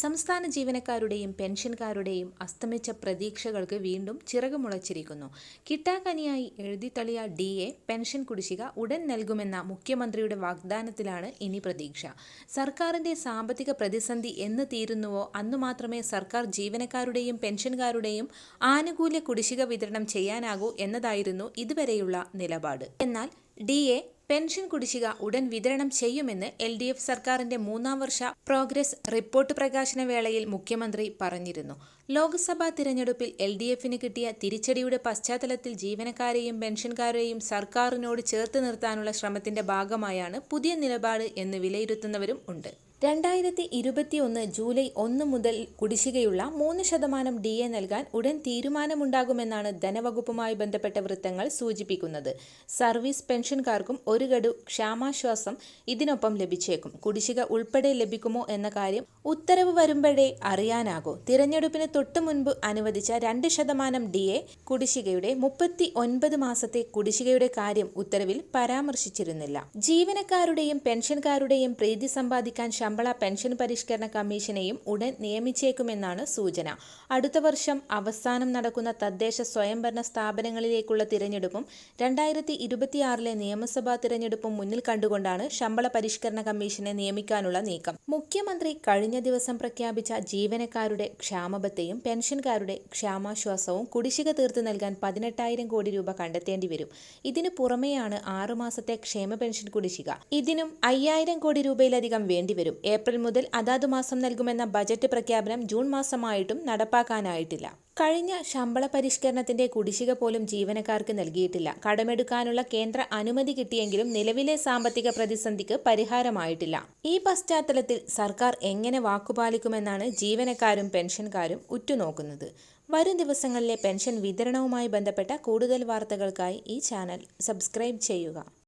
സംസ്ഥാന ജീവനക്കാരുടെയും പെൻഷൻകാരുടെയും അസ്തമിച്ച പ്രതീക്ഷകൾക്ക് വീണ്ടും ചിറകുമുളച്ചിരിക്കുന്നു. കിട്ടാക്കനിയായി എഴുതിത്തള്ളിയ ഡി എ പെൻഷൻ കുടിശ്ശിക ഉടൻ നൽകുമെന്ന മുഖ്യമന്ത്രിയുടെ വാഗ്ദാനത്തിലാണ് ഇനി പ്രതീക്ഷ. സർക്കാരിന്റെ സാമ്പത്തിക പ്രതിസന്ധി എന്ന് തീരുന്നുവോ അന്നു മാത്രമേ സർക്കാർ ജീവനക്കാരുടെയും പെൻഷൻകാരുടെയും ആനുകൂല്യ കുടിശ്ശിക വിതരണം ചെയ്യാനാകൂ എന്നതായിരുന്നു ഇതുവരെയുള്ള നിലപാട്. എന്നാൽ ഡി എ പെൻഷൻ കുടിശ്ശിക ഉടൻ വിതരണം ചെയ്യുമെന്ന് എൽ ഡി എഫ് സർക്കാരിന്റെ മൂന്നാം വർഷ പ്രോഗ്രസ് റിപ്പോർട്ട് പ്രകാശന വേളയിൽ മുഖ്യമന്ത്രി പറഞ്ഞിരുന്നു. ലോക്സഭാ തിരഞ്ഞെടുപ്പിൽ എൽ ഡി എഫിന് കിട്ടിയ തിരിച്ചടിയുടെ പശ്ചാത്തലത്തിൽ ജീവനക്കാരെയും പെൻഷൻകാരെയും സർക്കാരിനോട് ചേർത്ത് നിർത്താനുള്ള ശ്രമത്തിന്റെ ഭാഗമായാണ് പുതിയ നിലപാട് എന്ന് വിലയിരുത്തുന്നവരും ഉണ്ട്. രണ്ടായിരത്തി ഇരുപത്തിയൊന്ന് ജൂലൈ ഒന്ന് മുതൽ കുടിശ്ശികയുള്ള മൂന്ന് ശതമാനം ഡി എ നൽകാൻ ഉടൻ തീരുമാനമുണ്ടാകുമെന്നാണ് ധനവകുപ്പുമായി ബന്ധപ്പെട്ട വൃത്തങ്ങൾ സൂചിപ്പിക്കുന്നത്. സർവീസ് പെൻഷൻകാർക്കും ഒരു ഗഡു ക്ഷാമാശ്വാസം ഇതിനൊപ്പം ലഭിച്ചേക്കും. കുടിശ്ശിക ഉൾപ്പെടെ ലഭിക്കുമോ എന്ന കാര്യം ഉത്തരവ് വരുമ്പോഴേ അറിയാനാകൂ. തിരഞ്ഞെടുപ്പിന് തൊട്ടു മുൻപ് അനുവദിച്ച രണ്ട് ശതമാനം ഡി എ കുടിശ്ശികയുടെ മുപ്പത്തി ഒൻപത് മാസത്തെ കുടിശ്ശികയുടെ കാര്യം ഉത്തരവിൽ പരാമർശിച്ചിരുന്നില്ല. ജീവനക്കാരുടെയും പെൻഷൻകാരുടെയും പ്രീതി സമ്പാദിക്കാൻ ശമ്പള പെൻഷൻ പരിഷ്കരണ കമ്മീഷനെയും ഉടൻ നിയമിച്ചേക്കുമെന്നാണ് സൂചന. അടുത്ത വർഷം അവസാനം നടക്കുന്ന തദ്ദേശ സ്വയംഭരണ സ്ഥാപനങ്ങളിലേക്കുള്ള തിരഞ്ഞെടുപ്പും രണ്ടായിരത്തി ഇരുപത്തിയാറിലെ നിയമസഭാ തിരഞ്ഞെടുപ്പും മുന്നിൽ കണ്ടുകൊണ്ടാണ് ശമ്പള പരിഷ്കരണ കമ്മീഷനെ നിയമിക്കാനുള്ള നീക്കം. മുഖ്യമന്ത്രി കഴിഞ്ഞ ദിവസം പ്രഖ്യാപിച്ച ജീവനക്കാരുടെ ക്ഷാമബത്തെയും പെൻഷൻകാരുടെ ക്ഷാമാശ്വാസവും കുടിശ്ശിക തീർത്തു നൽകാൻ പതിനെട്ടായിരം കോടി രൂപ കണ്ടെത്തേണ്ടി വരും. ഇതിനു പുറമെയാണ് ആറുമാസത്തെ ക്ഷേമ പെൻഷൻ കുടിശ്ശിക. ഇതിനും അയ്യായിരം കോടി രൂപയിലധികം വേണ്ടിവരും. ഏപ്രിൽ മുതൽ അതാതു മാസം നൽകുമെന്ന ബജറ്റ് പ്രഖ്യാപനം ജൂൺ മാസമായിട്ടും നടപ്പാക്കാനായിട്ടില്ല. കഴിഞ്ഞ ശമ്പള പരിഷ്കരണത്തിന്റെ കുടിശ്ശിക പോലും ജീവനക്കാർക്ക് നൽകിയിട്ടില്ല. കടമെടുക്കാനുള്ള കേന്ദ്ര അനുമതി കിട്ടിയെങ്കിലും നിലവിലെ സാമ്പത്തിക പ്രതിസന്ധിക്ക് പരിഹാരമായിട്ടില്ല. ഈ പശ്ചാത്തലത്തിൽ സർക്കാർ എങ്ങനെ വാക്കുപാലിക്കുമെന്നാണ് ജീവനക്കാരും പെൻഷൻകാരും ഉറ്റുനോക്കുന്നത്. വരും ദിവസങ്ങളിലെ പെൻഷൻ വിതരണവുമായി ബന്ധപ്പെട്ട കൂടുതൽ വാർത്തകൾക്കായി ഈ ചാനൽ സബ്സ്ക്രൈബ് ചെയ്യുക.